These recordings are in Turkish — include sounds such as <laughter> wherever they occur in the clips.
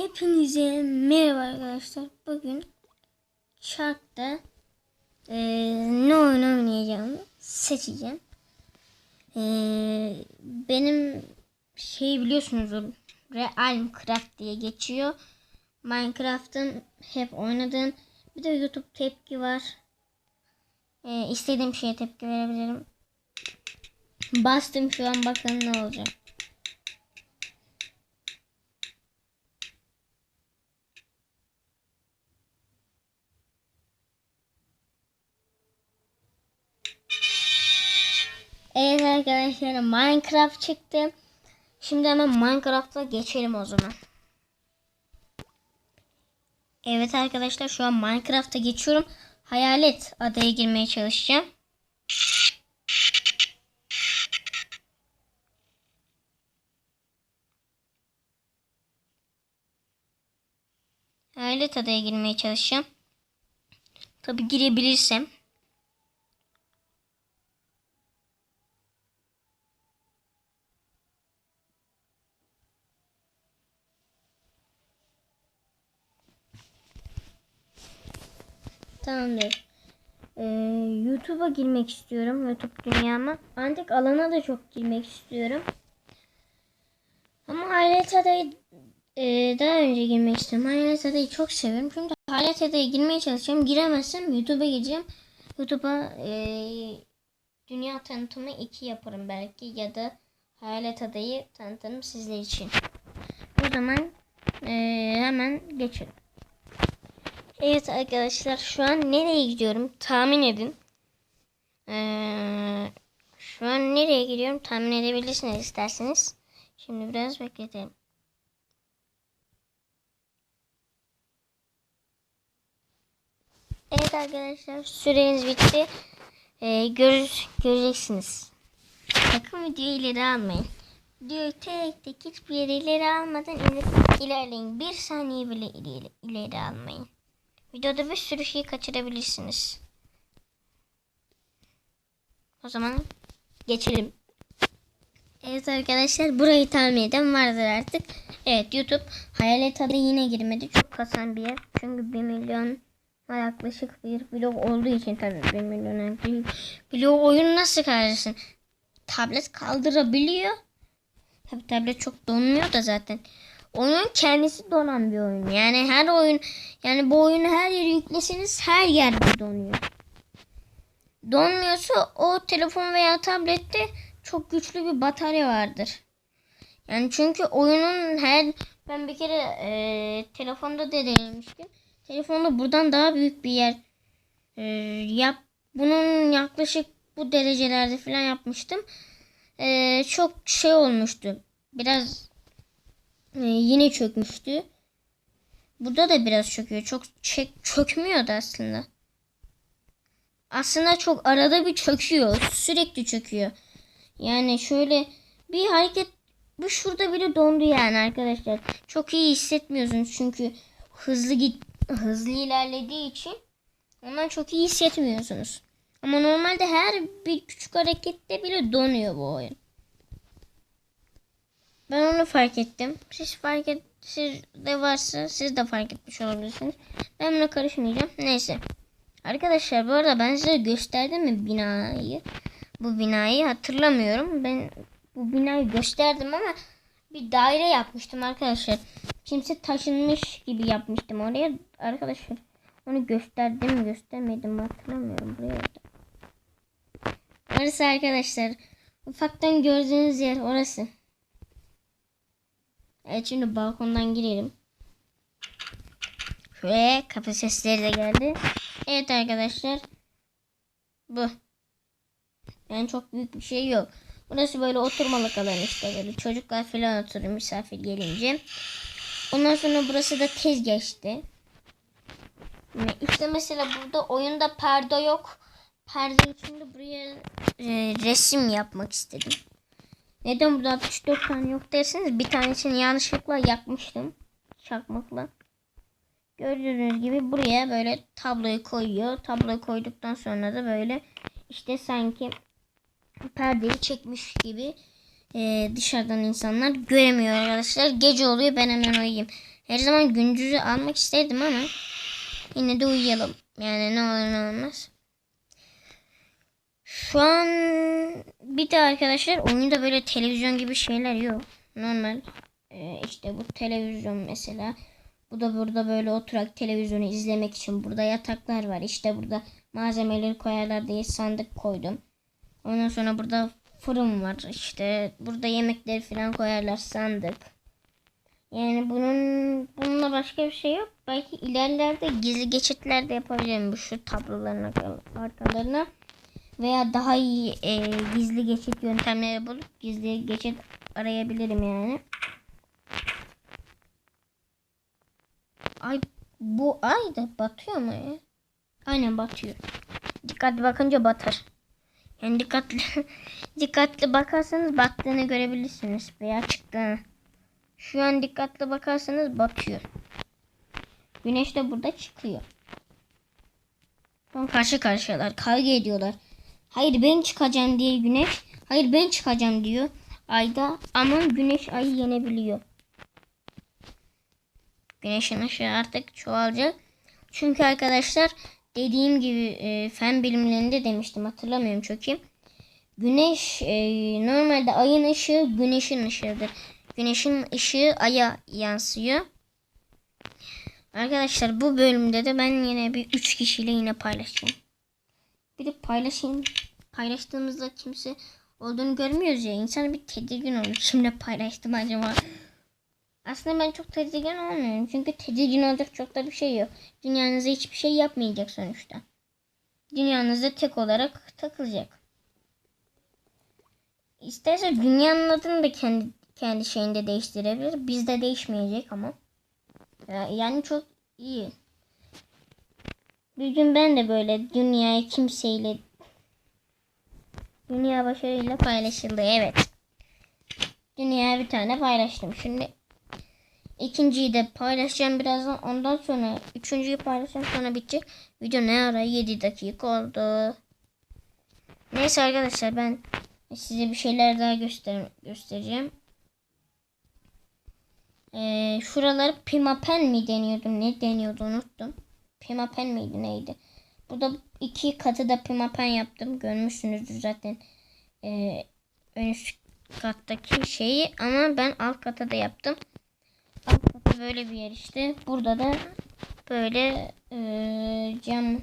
Hepinize merhaba arkadaşlar. Bugün Shark'ta eee ne oyun oynayacağımı seçeceğim. Eee, benim şey biliyorsunuzdur Realmcraft diye geçiyor. Minecraft'ın hep oynadığım bir de YouTube tepki var. Eee istediğim şeye tepki verebilirim. Bastım şu an bakın ne olacak. Arkadaşlar Minecraft çıktı. Şimdi hemen Minecraft'a geçelim o zaman. Evet arkadaşlar şu an Minecraft'a geçiyorum. Hayalet adaya girmeye çalışacağım. Hayalet adaya girmeye çalışacağım. Tabi girebilirsem. Tamamdır. Ee, YouTube'a girmek istiyorum. YouTube dünyama. Ancak alana da çok girmek istiyorum. Ama Hayalet Adayı e, daha önce girmek istiyorum. Hayalet Adayı çok seviyorum. Çünkü Hayalet Adayı'ya girmeye çalışacağım. Giremezsem YouTube'a gireceğim. YouTube'a e, dünya tanıtımı 2 yaparım belki. Ya da Hayalet Adayı tanıtırım sizler için. O zaman e, hemen geçelim. Evet arkadaşlar şu an nereye gidiyorum tahmin edin. Ee, şu an nereye gidiyorum tahmin edebilirsiniz isterseniz. Şimdi biraz bekletelim. Evet arkadaşlar süreniz bitti. Ee, gör, göreceksiniz. Sakın videoyu ileri almayın. Videoyu tek tek hiçbir yere ileri almadan ilerleyin. Bir saniye bile ileri, ileri almayın. Videoda bir sürü şey kaçırabilirsiniz. O zaman geçelim. Evet arkadaşlar burayı tahmin eden vardır artık. Evet YouTube hayalet adı yine girmedi. Çok kasan bir yer. Çünkü 1 milyon yaklaşık bir blok olduğu için tabii 1 milyon yaklaşık blok oyun nasıl karşısın? Tablet kaldırabiliyor. Tabii tablet çok donmuyor da zaten. Oyun kendisi donan bir oyun. Yani her oyun yani bu oyunu her yere yükleseniz her yerde donuyor. Donmuyorsa o telefon veya tablette çok güçlü bir batarya vardır. Yani çünkü oyunun her ben bir kere e, telefonda da denemiştim. Telefonda buradan daha büyük bir yer e, yap. Bunun yaklaşık bu derecelerde falan yapmıştım. E, çok şey olmuştu. Biraz ee, yine çökmüştü. Burada da biraz çöküyor. Çok çek, çökmüyordu aslında. Aslında çok arada bir çöküyor. Sürekli çöküyor. Yani şöyle bir hareket bu şurada bile dondu yani arkadaşlar. Çok iyi hissetmiyorsunuz çünkü hızlı git hızlı ilerlediği için ondan çok iyi hissetmiyorsunuz. Ama normalde her bir küçük harekette bile donuyor bu oyun. Ben onu fark ettim. Siz fark et, siz de varsa siz de fark etmiş olabilirsiniz. Ben buna karışmayacağım. Neyse. Arkadaşlar bu arada ben size gösterdim mi binayı? Bu binayı hatırlamıyorum. Ben bu binayı gösterdim ama bir daire yapmıştım arkadaşlar. Kimse taşınmış gibi yapmıştım oraya. Arkadaşlar onu gösterdim göstermedim hatırlamıyorum. Buraya da. Orası arkadaşlar. Ufaktan gördüğünüz yer orası. Evet şimdi balkondan girelim. Şuraya kapı sesleri de geldi. Evet arkadaşlar. Bu. Yani çok büyük bir şey yok. Burası böyle oturmalık alan işte böyle çocuklar falan oturur misafir gelince. Ondan sonra burası da tezgah işte. İşte mesela burada oyunda perde yok. Perde için de buraya e, resim yapmak istedim. Neden burada 64 tane yok derseniz bir tanesini yanlışlıkla yakmıştım. Çakmakla. Gördüğünüz gibi buraya böyle tabloyu koyuyor. Tabloyu koyduktan sonra da böyle işte sanki perdeyi çekmiş gibi e, dışarıdan insanlar göremiyor arkadaşlar. Gece oluyor ben hemen uyuyayım. Her zaman gündüzü almak isterdim ama yine de uyuyalım. Yani ne olur ne olmaz. Şu an bir de arkadaşlar oyunda böyle televizyon gibi şeyler yok. Normal e, işte bu televizyon mesela. Bu da burada böyle oturak televizyonu izlemek için burada yataklar var. İşte burada malzemeleri koyarlar diye sandık koydum. Ondan sonra burada fırın var. İşte burada yemekleri falan koyarlar sandık. Yani bunun bununla başka bir şey yok. Belki ilerlerde gizli geçitler de yapabilirim bu şu tabloların arkalarına. Veya daha iyi e, gizli geçit yöntemleri bulup gizli geçit arayabilirim yani. Ay bu ay da batıyor mu ya? Aynen batıyor. Dikkatli bakınca batar. Yani dikkatli <laughs> dikkatli bakarsanız battığını görebilirsiniz veya çıktığını. Şu an dikkatli bakarsanız batıyor. Güneş de burada çıkıyor. Son karşı karşıyalar. Kavga ediyorlar. Hayır ben çıkacağım diye güneş. Hayır ben çıkacağım diyor. Ayda ama güneş ayı yenebiliyor. Güneşin ışığı artık çoğalacak. Çünkü arkadaşlar dediğim gibi e, fen bilimlerinde demiştim hatırlamıyorum çok iyi. Güneş e, normalde ayın ışığı güneşin ışığıdır. Güneşin ışığı aya yansıyor. Arkadaşlar bu bölümde de ben yine bir üç kişiyle yine paylaşacağım. Bir de paylaşayım. Paylaştığımızda kimse olduğunu görmüyoruz ya. İnsan bir tedirgin olur. Kimle paylaştım acaba? Aslında ben çok tedirgin olmuyorum. Çünkü tedirgin olacak çok da bir şey yok. Dünyanızda hiçbir şey yapmayacak sonuçta. Dünyanızda tek olarak takılacak. İsterse dünyanın adını da kendi kendi şeyinde değiştirebilir. Bizde değişmeyecek ama. Yani çok iyi. Bir gün ben de böyle dünyayı kimseyle dünya başarıyla paylaşıldı. Evet. Dünyaya bir tane paylaştım. Şimdi ikinciyi de paylaşacağım birazdan. Ondan sonra üçüncüyü paylaşacağım sonra bitecek. Video ne ara 7 dakika oldu. Neyse arkadaşlar ben size bir şeyler daha göster göstereceğim. Ee, şuraları pimapen mi deniyordu ne deniyordu unuttum. Pimapen miydi neydi? Burada iki katı da pimapen yaptım. Görmüşsünüzdür zaten ee, ön üst kattaki şeyi ama ben alt kata da yaptım. Alt kata böyle bir yer işte. Burada da böyle ee, cam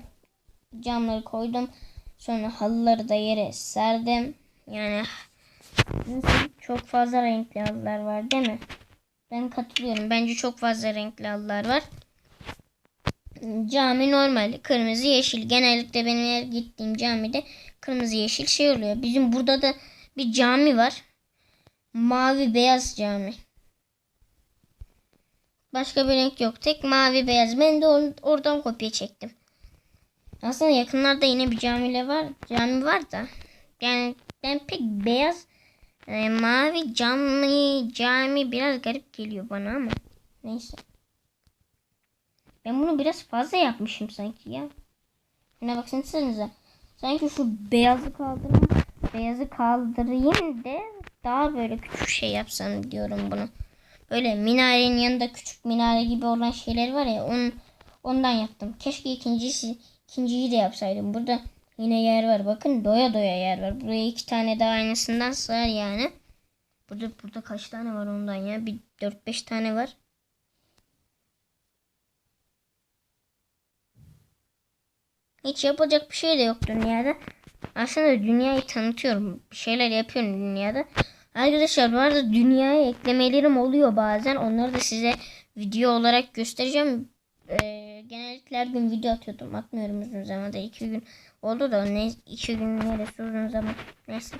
camları koydum. Sonra halıları da yere serdim. Yani çok fazla renkli halılar var değil mi? Ben katılıyorum. Bence çok fazla renkli halılar var. Cami normal kırmızı yeşil. Genellikle benim gittiğim camide kırmızı yeşil şey oluyor. Bizim burada da bir cami var. Mavi beyaz cami. Başka bir renk yok. Tek mavi beyaz. Ben de oradan kopya çektim. Aslında yakınlarda yine bir camiyle var. Cami var da. Yani ben pek beyaz e, mavi cami cami biraz garip geliyor bana ama. Neyse. Ben bunu biraz fazla yapmışım sanki ya. Buna baksanıza. Sanki şu beyazı kaldırayım. Beyazı kaldırayım de daha böyle küçük şey yapsam diyorum bunu. Böyle minarenin yanında küçük minare gibi olan şeyler var ya onun, ondan yaptım. Keşke ikincisi, ikinciyi de yapsaydım. Burada yine yer var. Bakın doya doya yer var. Buraya iki tane daha aynısından sığar yani. Burada burada kaç tane var ondan ya? Bir 4-5 tane var. Hiç yapacak bir şey de yok dünyada. Aslında dünyayı tanıtıyorum. Bir şeyler yapıyorum dünyada. Arkadaşlar bu arada dünyaya eklemelerim oluyor bazen. Onları da size video olarak göstereceğim. Ee, genellikle her gün video atıyordum. Atmıyorum uzun zamanda. iki gün oldu da ne iki gün neresi uzun zaman. Neyse.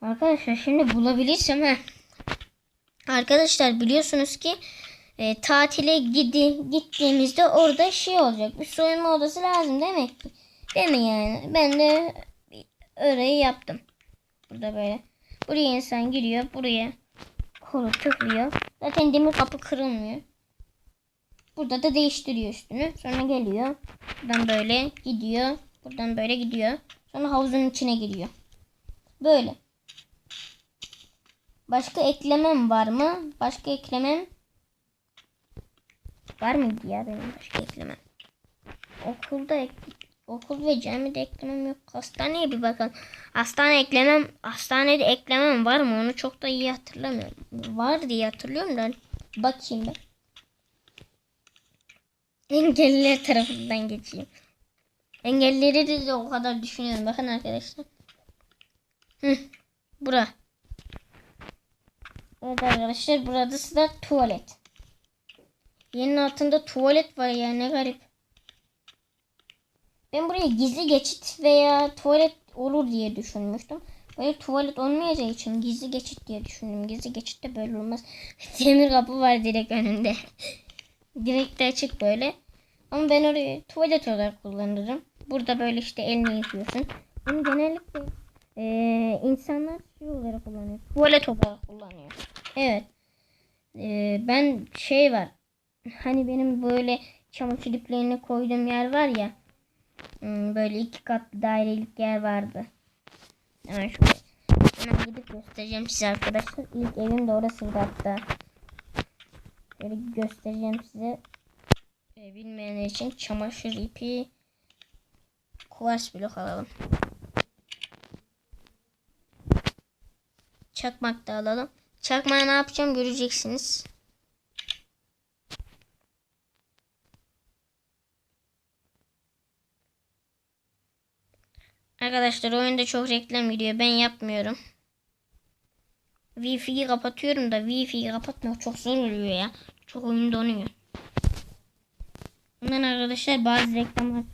Arkadaşlar şimdi bulabilirsem he. Arkadaşlar biliyorsunuz ki e, tatile gidi, gittiğimizde orada şey olacak. Bir soyunma odası lazım demek ki. Değil mi yani? Ben de orayı yaptım. Burada böyle. Buraya insan giriyor. Buraya kolu tıklıyor. Zaten demir kapı kırılmıyor. Burada da değiştiriyor üstünü. Sonra geliyor. Buradan böyle gidiyor. Buradan böyle gidiyor. Sonra havuzun içine giriyor. Böyle. Başka eklemem var mı? Başka eklemem Var mıydı ya benim başka eklemem? Okulda okul ve camide eklemem yok. Hastaneye bir bakalım. Hastane eklemem, hastanede eklemem var mı? Onu çok da iyi hatırlamıyorum. Var diye hatırlıyorum da bakayım ben. Engelliler tarafından geçeyim. Engellileri de, de o kadar düşünüyorum. Bakın arkadaşlar. Hı, bura. Evet arkadaşlar burada da tuvalet. Yerin altında tuvalet var ya ne garip. Ben buraya gizli geçit veya tuvalet olur diye düşünmüştüm. Böyle tuvalet olmayacağı için gizli geçit diye düşündüm. Gizli geçit de böyle olmaz. <laughs> Demir kapı var direkt önünde. <laughs> direkt de açık böyle. Ama ben orayı tuvalet olarak kullanırım. Burada böyle işte elini yıkıyorsun. Bunu genellikle eee, insanlar şey olarak kullanıyor. Tuvalet olarak kullanıyor. Evet. Eee, ben şey var. Hani benim böyle çamaşır iplerini koyduğum yer var ya. Hmm, böyle iki katlı dairelik yer vardı. Hemen şöyle. Hemen gidip göstereceğim size arkadaşlar. İlk evim de orasıydı hatta. Şöyle göstereceğim size. Ee, bilmeyenler için çamaşır ipi kuvars blok alalım. Çakmak da alalım. Çakmağı ne yapacağım göreceksiniz. Arkadaşlar oyunda çok reklam gidiyor. Ben yapmıyorum. Wi-Fi'yi kapatıyorum da Wi-Fi'yi kapatmak çok zor oluyor ya. Çok oyun donuyor. Bundan arkadaşlar bazı reklamlar.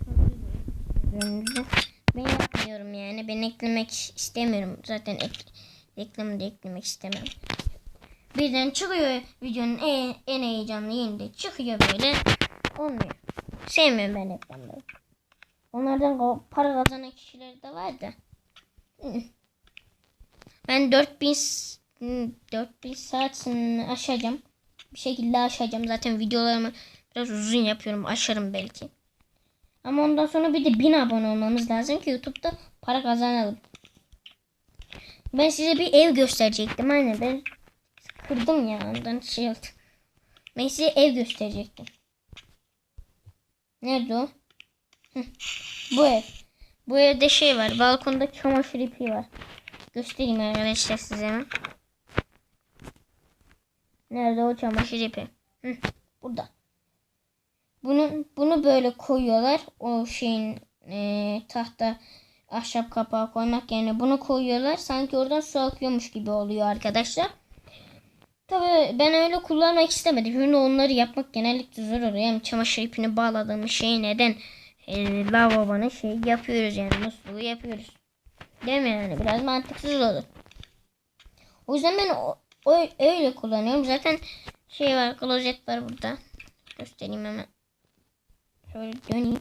Ben yapmıyorum yani. Ben eklemek istemiyorum. Zaten ek, reklamı da eklemek istemiyorum. Birden çıkıyor videonun en, en heyecanlı yerinde. Çıkıyor böyle. Olmuyor. Sevmiyorum ben reklamları. Onlardan para kazanan kişiler de var da. Ben 4000 s- hı, 4000 saat aşacağım. Bir şekilde aşacağım. Zaten videolarımı biraz uzun yapıyorum. Aşarım belki. Ama ondan sonra bir de 1000 abone olmamız lazım ki YouTube'da para kazanalım. Ben size bir ev gösterecektim. Aynen ben kırdım ya ondan şey oldu. Ben size ev gösterecektim. Nerede o? Bu ev. Bu evde şey var. Balkonda çamaşır ipi var. Göstereyim arkadaşlar size. Nerede o çamaşır ipi? Hı, burada. Bunu bunu böyle koyuyorlar. O şeyin e, tahta ahşap kapağı koymak yerine bunu koyuyorlar. Sanki oradan su akıyormuş gibi oluyor arkadaşlar. Tabii ben öyle kullanmak istemedim. Çünkü onları yapmak genellikle zor oluyor. Yani çamaşır ipini bağladığımız şey neden e, lavabona şey yapıyoruz yani musluğu yapıyoruz. Değil mi yani? Biraz mantıksız olur. O yüzden ben o, o- öyle kullanıyorum. Zaten şey var klozet var burada. Göstereyim hemen. Şöyle döneyim.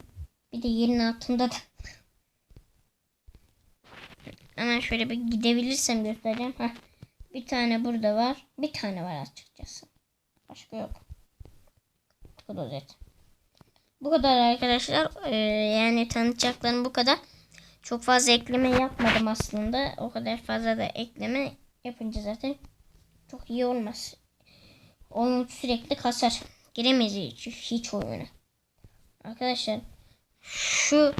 Bir de yerin altında da. Hemen şöyle bir gidebilirsem göstereceğim. Heh. Bir tane burada var. Bir tane var açıkçası. Başka yok. Klozet. Bu kadar arkadaşlar. Ee, yani tanıtacaklarım bu kadar. Çok fazla ekleme yapmadım aslında. O kadar fazla da ekleme yapınca zaten çok iyi olmaz. Oyun sürekli kasar. Giremeyiz hiç, hiç oyuna. Arkadaşlar şu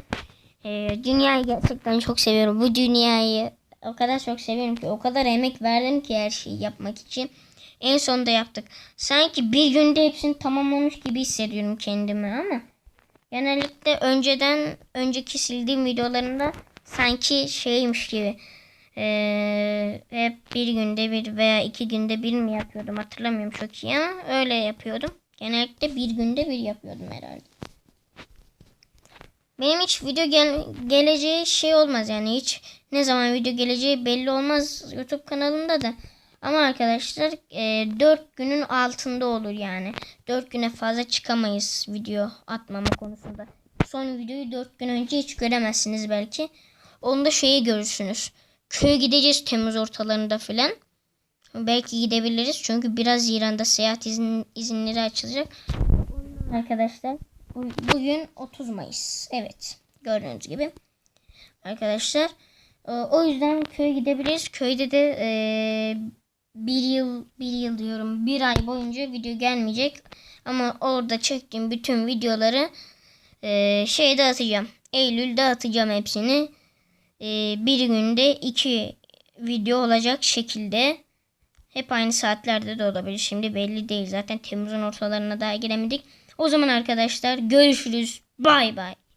e, dünyayı gerçekten çok seviyorum. Bu dünyayı o kadar çok seviyorum ki o kadar emek verdim ki her şeyi yapmak için. En sonunda yaptık. Sanki bir günde hepsini tamamlamış gibi hissediyorum kendimi ama genellikle önceden önceki sildiğim videolarımda sanki şeymiş gibi ee, hep bir günde bir veya iki günde bir mi yapıyordum hatırlamıyorum çok iyi ama öyle yapıyordum. Genellikle bir günde bir yapıyordum herhalde. Benim hiç video gel geleceği şey olmaz yani hiç ne zaman video geleceği belli olmaz YouTube kanalımda da. Ama arkadaşlar e, 4 günün altında olur yani. 4 güne fazla çıkamayız video atmama konusunda. Son videoyu 4 gün önce hiç göremezsiniz belki. Onda şeyi görürsünüz. Köye gideceğiz Temmuz ortalarında filan. Belki gidebiliriz çünkü biraz İran'da seyahat izin, izinleri açılacak. Arkadaşlar bu- bugün 30 Mayıs. Evet gördüğünüz gibi. Arkadaşlar e, o yüzden köye gidebiliriz. Köyde de e, bir yıl bir yıl diyorum bir ay boyunca video gelmeyecek. Ama orada çektiğim bütün videoları e, şeyde atacağım. Eylül'de atacağım hepsini. E, bir günde iki video olacak şekilde. Hep aynı saatlerde de olabilir. Şimdi belli değil. Zaten Temmuz'un ortalarına daha giremedik. O zaman arkadaşlar görüşürüz. Bay bay.